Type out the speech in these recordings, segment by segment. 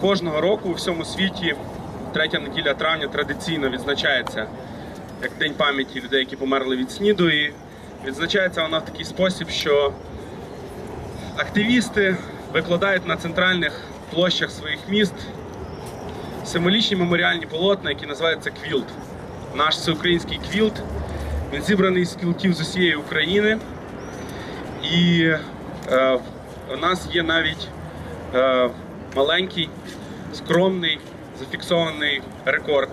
Кожного року у всьому світі третя неділя травня традиційно відзначається як День пам'яті людей, які померли від СНІДу. І відзначається вона в такий спосіб, що активісти викладають на центральних площах своїх міст символічні меморіальні полотна, які називаються квілт. Наш всеукраїнський квілт. Він зібраний з квілтів з усієї України. І е, у нас є навіть е, маленький, скромний, зафіксований рекорд,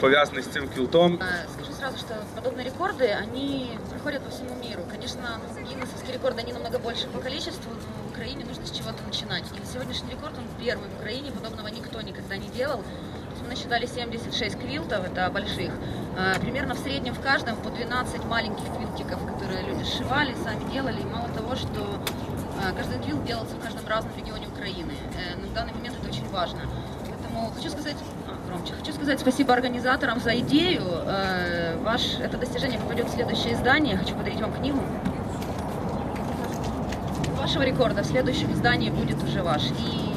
пов'язаний з цим квілтом. А, Скажу сразу, что подобные рекорды, они проходят по всему миру. Конечно, гиннесовские рекорды, они намного больше по количеству, но в Украине нужно с чего-то начинать. И сегодняшний рекорд, он первый в Украине, подобного никто никогда не делал. То есть мы насчитали 76 квилтов, это больших. А, Примерно в среднем в каждом по 12 маленьких квилтиков, которые люди сшивали, сами делали. И мало того, что а, каждый квилт делался в каждом разном регионе Украины. Э, На данный момент это очень важно. Поэтому хочу сказать, а, громче, хочу сказать спасибо организаторам за идею. Э, Ваш, это достижение попадет в следующее издание. Хочу подарить вам книгу. Вашего рекорда в следующем издании будет уже ваш. І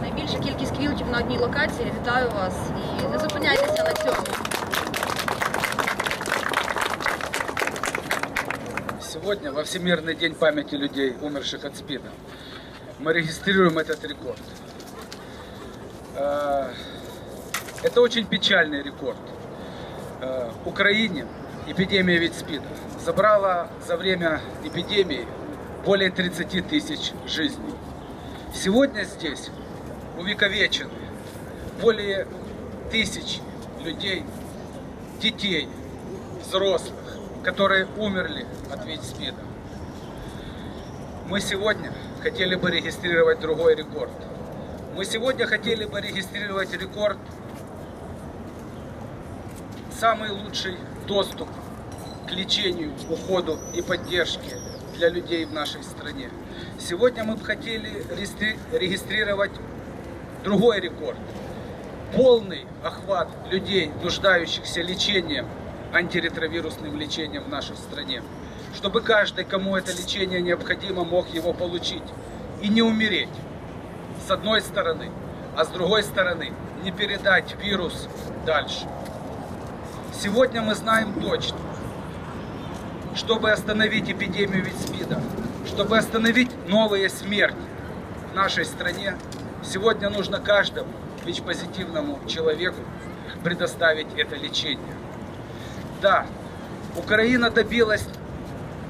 найбільша кількість квілтів на одній локації. Вітаю вас і не зупиняйтеся на цьому. Сегодня, во Всемирный день памяти людей, умерших от СПИДа, мы регистрируем этот рекорд. Э, Это очень печальный рекорд. Э, Украине эпидемия ведь СПИДа забрала за время эпидемии более 30 тысяч жизней. Сегодня здесь увековечены более тысячи людей, детей, взрослых, которые умерли от ВИЧ-СПИДа. Мы сегодня хотели бы регистрировать другой рекорд. Мы сегодня хотели бы регистрировать рекорд самый лучший доступ к лечению, уходу и поддержке для людей в нашей стране. Сегодня мы бы хотели регистри- регистрировать другой рекорд. Полный охват людей, нуждающихся лечением, антиретровирусным лечением в нашей стране. Чтобы каждый, кому это лечение необходимо, мог его получить и не умереть. С одной стороны, а с другой стороны, не передать вирус дальше. Сегодня мы знаем точно, чтобы остановить эпидемию ВИЧ-СПИДа, чтобы остановить новые смерти в нашей стране, сегодня нужно каждому ВИЧ-позитивному человеку предоставить это лечение. Да, Украина добилась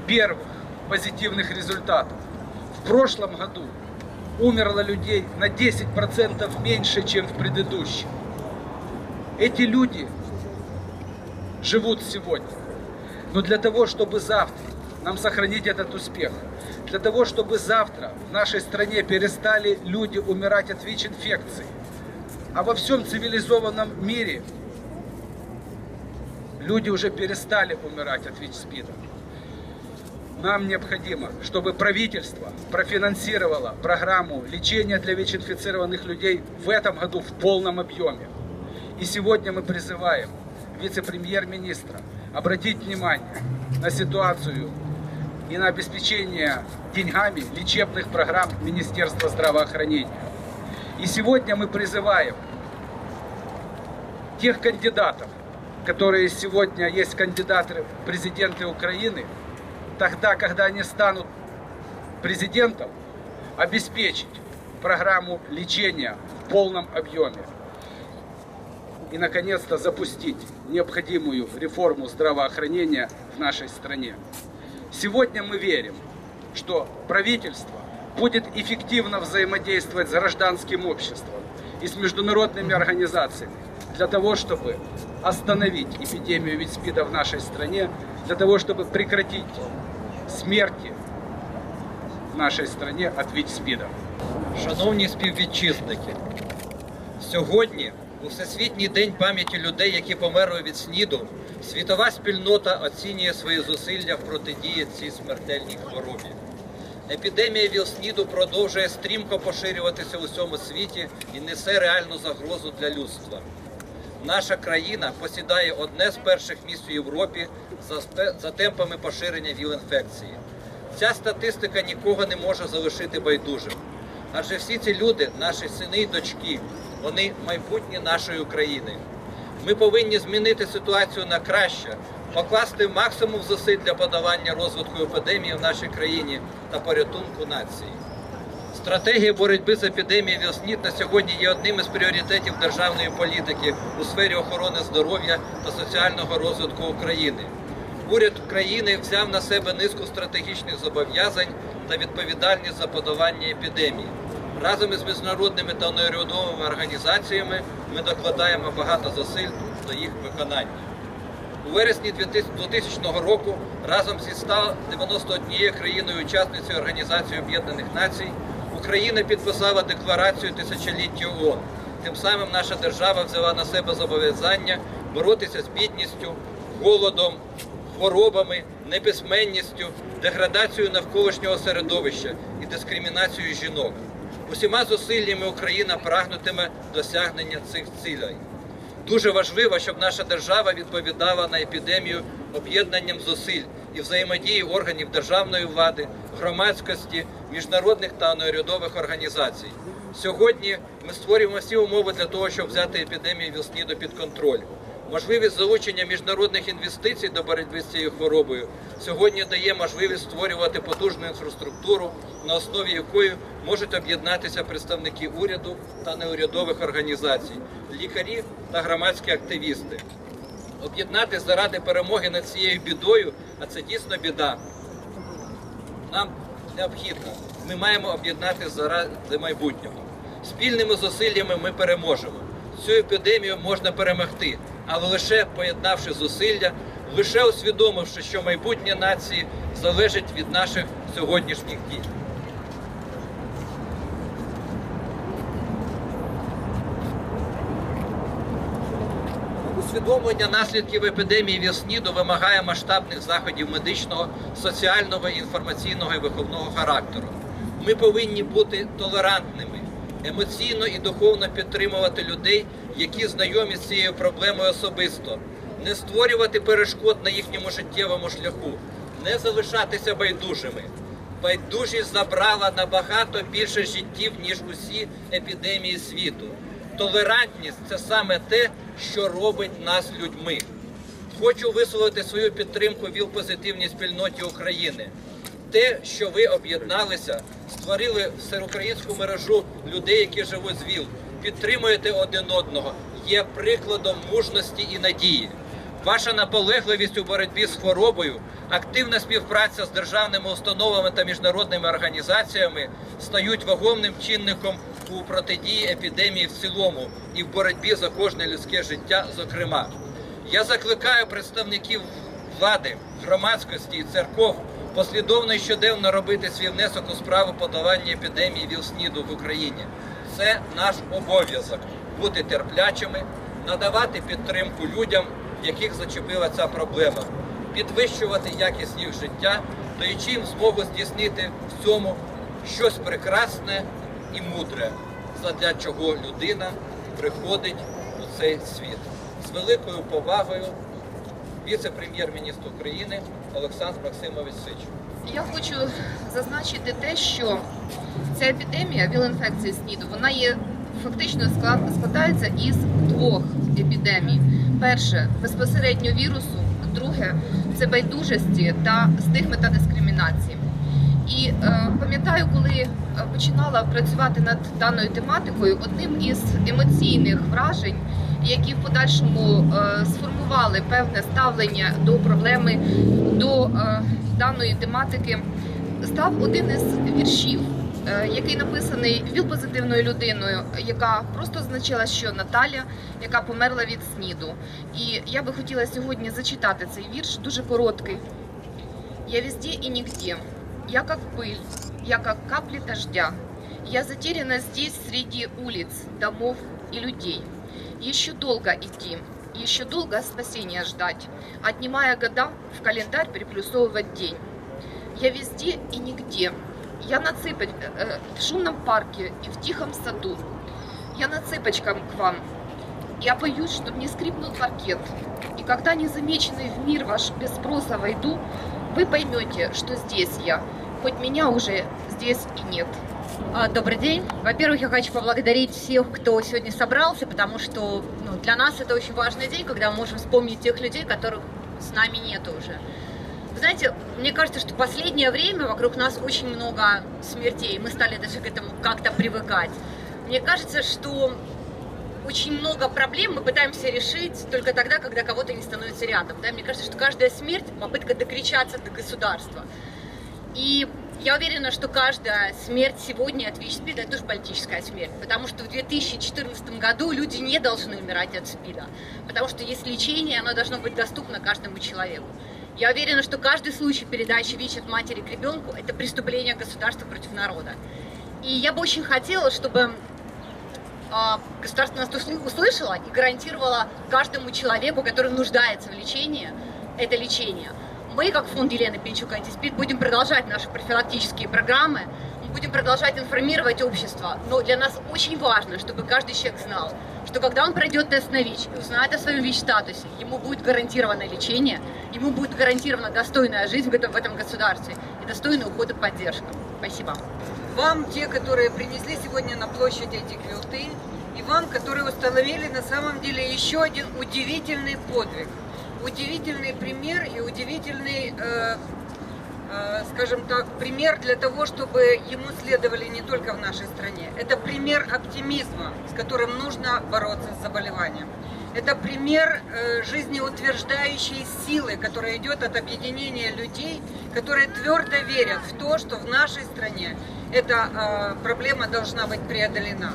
первых позитивных результатов. В прошлом году умерло людей на 10% меньше, чем в предыдущем. Эти люди живут сегодня. Но для того, чтобы завтра нам сохранить этот успех, для того, чтобы завтра в нашей стране перестали люди умирать от ВИЧ-инфекции, а во всем цивилизованном мире люди уже перестали умирать от ВИЧ-СПИДа. Нам необходимо, чтобы правительство профинансировало программу лечения для ВИЧ-инфицированных людей в этом году в полном объеме. И сегодня мы призываем вице-премьер-министра обратить внимание на ситуацию и на обеспечение деньгами лечебных программ Министерства здравоохранения. И сегодня мы призываем тех кандидатов, которые сегодня есть кандидаты в президенты Украины, тогда, когда они станут президентом, обеспечить программу лечения в полном объеме и, наконец-то, запустить необходимую реформу здравоохранения в нашей стране. Сегодня мы верим, что правительство будет эффективно взаимодействовать с гражданским обществом и с международными организациями для того, чтобы остановить эпидемию ВИЧ-СПИДа в нашей стране, для того, чтобы прекратить смерти в нашей стране от ВИЧ-СПИДа. Шановні співвітчизники, сьогодні, у Всесвітній день пам'яті людей, які померли від СНІДу, світова спільнота оцінює свої зусилля в протидії цій смертельній хворобі. Епідемія ВІЛ-СНІДу продовжує стрімко поширюватися у всьому світі і несе реальну загрозу для людства. Наша країна посідає одне з перших місць у Європі за, темпами поширення ВІЛ-інфекції. Ця статистика нікого не може залишити байдужим. Адже всі ці люди, наші сини і дочки, вони майбутнє нашої України. Ми повинні змінити ситуацію на краще, покласти максимум зусиль для подавання розвитку епідемії в нашій країні та порятунку нації. Стратегія боротьби з епідемією ВІЛ-СНІД на сьогодні є одним із пріоритетів державної політики у сфері охорони здоров'я та соціального розвитку України. Уряд країни взяв на себе низку стратегічних зобов'язань та відповідальність за подавання епідемії. Разом із міжнародними та неурядовими організаціями ми докладаємо багато зусиль до їх виконання. У вересні 2000 року разом зі 191 країною-учасницею Організації Об'єднаних Націй Україна підписала декларацію тисячоліття ООН. Тим самим наша держава взяла на себе зобов'язання боротися з бідністю, голодом, хворобами, неписьменністю, деградацією навколишнього середовища і дискримінацією жінок. Усіма зусиллями Україна прагнутиме досягнення цих цілей. Дуже важливо, щоб наша держава відповідала на епідемію об'єднанням зусиль і взаємодії органів державної влади, громадськості, міжнародних та неурядових організацій. Сьогодні ми створюємо всі умови для того, щоб взяти епідемію ВІЛ-СНІДу під контроль. Можливість залучення міжнародних інвестицій до боротьби з цією хворобою сьогодні дає можливість створювати потужну інфраструктуру, на основі якої можуть об'єднатися представники уряду та неурядових організацій, лікарі та громадські активісти. Об'єднатися заради перемоги над цією бідою, а це дійсно біда, нам необхідно. Ми маємо об'єднатися заради майбутнього. Спільними зусиллями ми переможемо. Цю епідемію можна перемогти, але лише поєднавши зусилля, лише усвідомивши, що майбутнє нації залежить від наших сьогоднішніх дій. Усвідомлення наслідків епідемії ВІЛ-СНІДу вимагає масштабних заходів медичного, соціального, інформаційного і виховного характеру. Ми повинні бути толерантними, емоційно і духовно підтримувати людей, які знайомі з цією проблемою особисто, не створювати перешкод на їхньому життєвому шляху, не залишатися байдужими. Байдужість забрала набагато більше життів, ніж усі епідемії світу. Толерантність це саме те, що робить нас людьми. Хочу висловити свою підтримку ВІЛ-позитивній спільноті України. Те, що ви об'єдналися, створили всеукраїнську мережу людей, які живуть з ВІЛ, підтримуєте один одного, є прикладом мужності і надії. Ваша наполегливість у боротьбі з хворобою, активна співпраця з державними установами та міжнародними організаціями стають вагомним чинником у протидії епідемії в цілому і в боротьбі за кожне людське життя, зокрема. Я закликаю представників влади, громадськості і церков послідовно і щоденно робити свій внесок у справу подолання епідемії ВІЛ-СНІДу в Україні. Це наш обов'язок бути терплячими, надавати підтримку людям, яких зачепила ця проблема, підвищувати якість їх життя, даючи їм змогу здійснити в цьому щось прекрасне і мудре, задля чого людина приходить у цей світ. З великою повагою віце-прем'єр-міністр України Олександр Максимович Сич. Я хочу зазначити те, що ця епідемія віл-інфекції СНІДу, вона є фактично склад, складається із двох епідемій. Перше безпосередньо вірусу, друге це байдужості та стигми та дискримінації. І е, пам'ятаю, коли е, починала працювати над даною тематикою, одним із емоційних вражень, які в подальшому е, сформували певне ставлення до проблеми, до е, даної тематики, став один із віршів, який написаний віл-позитивною людиною, яка просто означала, що Наталя, яка померла від СНІДу. І я би хотіла сьогодні зачитати цей вірш, дуже короткий. Я везде и нигде. Я как пыль, я как капли дождя. Я затеряна здесь среди улиц, домов и людей. Еще долго идти, еще долго спасения ждать, отнимая года в календарь приплюсовывать день. Я везде и нигде. Я на цыпоч... э, в шумном парке и в тихом саду. Я на цыпочкам к вам. Я боюсь, чтобы не скрипнул паркет. И когда незамеченный в мир ваш без спроса войду, вы поймете, что здесь я, хоть меня уже здесь и нет. А, Добрый день. Во-первых, я хочу поблагодарить всех, кто сегодня собрался, потому что ну, для нас это очень важный день, когда мы можем вспомнить тех людей, которых с нами нет уже. Знаете, мне кажется, что последнее время вокруг нас очень много смертей. Мы стали даже к этому как-то привыкать. Мне кажется, что очень много проблем мы пытаемся решить только тогда, когда кого-то не становится рядом. Да? Мне кажется, что каждая смерть – попытка докричаться до государства. И я уверена, что каждая смерть сегодня от ВИЧ-СПИДа – это тоже политическая смерть, потому что в 2014 году люди не должны умирать от СПИДа, потому что есть лечение, оно должно быть доступно каждому человеку. Я уверена, что каждый случай передачи ВИЧ от матери к ребенку – это преступление государства против народа. И я бы очень хотела, чтобы а, государство нас усл- услышало и гарантировало каждому человеку, который нуждается в лечении, это лечение. Мы, как фонд Елены Пинчук «Антиспид», будем продолжать наши профилактические программы, мы будем продолжать информировать общество. Но для нас очень важно, чтобы каждый человек знал, что когда он пройдет тест на ВИЧ и узнает о своем ВИЧ-статусе, ему будет гарантировано лечение, ему будет гарантирована достойная жизнь в этом, в этом государстве и достойный уход и поддержка. Спасибо. вам, те, которые принесли сегодня на площадь эти квилты, и вам, которые установили на самом деле еще один удивительный подвиг, удивительный пример и удивительный, э, э, скажем так, пример для того, чтобы ему следовали не только в нашей стране. Это пример оптимизма, с которым нужно бороться с заболеванием. Это пример э, жизнеутверждающей силы, которая идет от объединения людей, которые твердо верят в то, что в нашей стране эта э, проблема должна быть преодолена.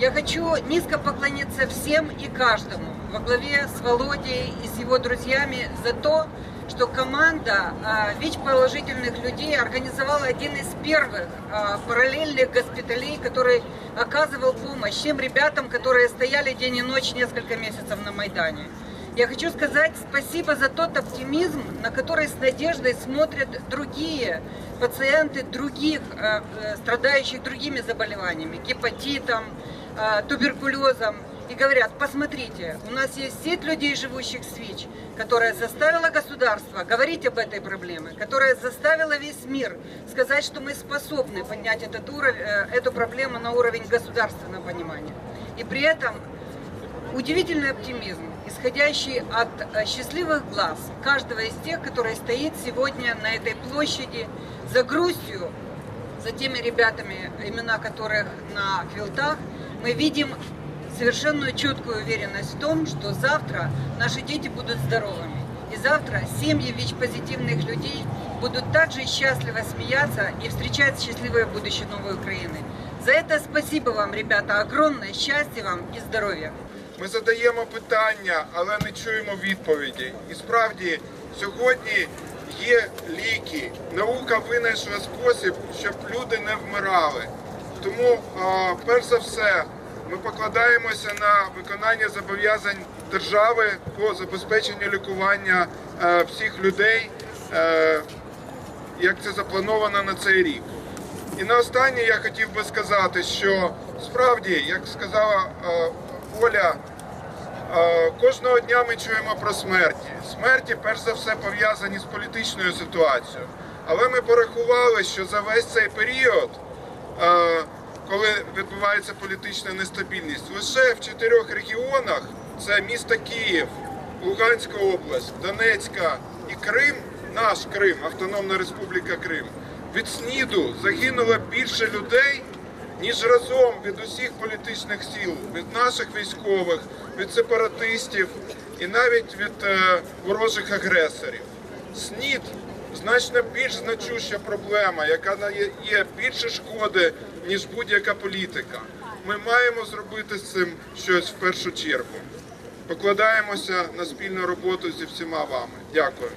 Я хочу низко поклониться всем и каждому во главе с Володей и с его друзьями за то, что команда а, ВИЧ-положительных людей организовала один из первых а, параллельных госпиталей, который оказывал помощь тем ребятам, которые стояли день и ночь несколько месяцев на Майдане. Я хочу сказать спасибо за тот оптимизм, на который с надеждой смотрят другие пациенты других, э, э, страдающих другими заболеваниями, гепатитом, э, туберкулезом. И говорят, посмотрите, у нас есть сеть людей, живущих с ВИЧ, которая заставила государство говорить об этой проблеме, которая заставила весь мир сказать, что мы способны поднять этот уровень, э, эту проблему на уровень государственного понимания. И при этом удивительный оптимизм, исходящий от э, счастливых глаз каждого из тех, который стоит сегодня на этой площади за грустью, за теми ребятами, имена которых на квилтах, мы видим совершенную четкую уверенность в том, что завтра наши дети будут здоровыми. И завтра семьи ВИЧ-позитивных людей будут также счастливо смеяться и встречать счастливое будущее новой Украины. За это спасибо вам, ребята, огромное счастья вам и здоровья. Ми задаємо питання, але не чуємо відповіді. І справді сьогодні є ліки. Наука винайшла спосіб, щоб люди не вмирали. Тому, перш за все, ми покладаємося на виконання зобов'язань держави по забезпеченню лікування е, всіх людей, е, як це заплановано на цей рік. І на останнє я хотів би сказати, що справді, як сказала е, Оля, е, кожного дня ми чуємо про смерті. Смерті, перш за все, пов'язані з політичною ситуацією. Але ми порахували, що за весь цей період, е, коли відбувається політична нестабільність, лише в чотирьох регіонах це місто Київ, Луганська область, Донецька і Крим, наш Крим, Автономна Республіка Крим, від СНІДу загинуло більше людей, ніж разом від усіх політичних сил, від наших військових, від сепаратистів і навіть від е, ворожих агресорів. СНІД значно більш значуща проблема, яка є більше шкоди, ніж будь-яка політика. Ми маємо зробити з цим щось в першу чергу. Покладаємося на спільну роботу зі всіма вами. Дякую.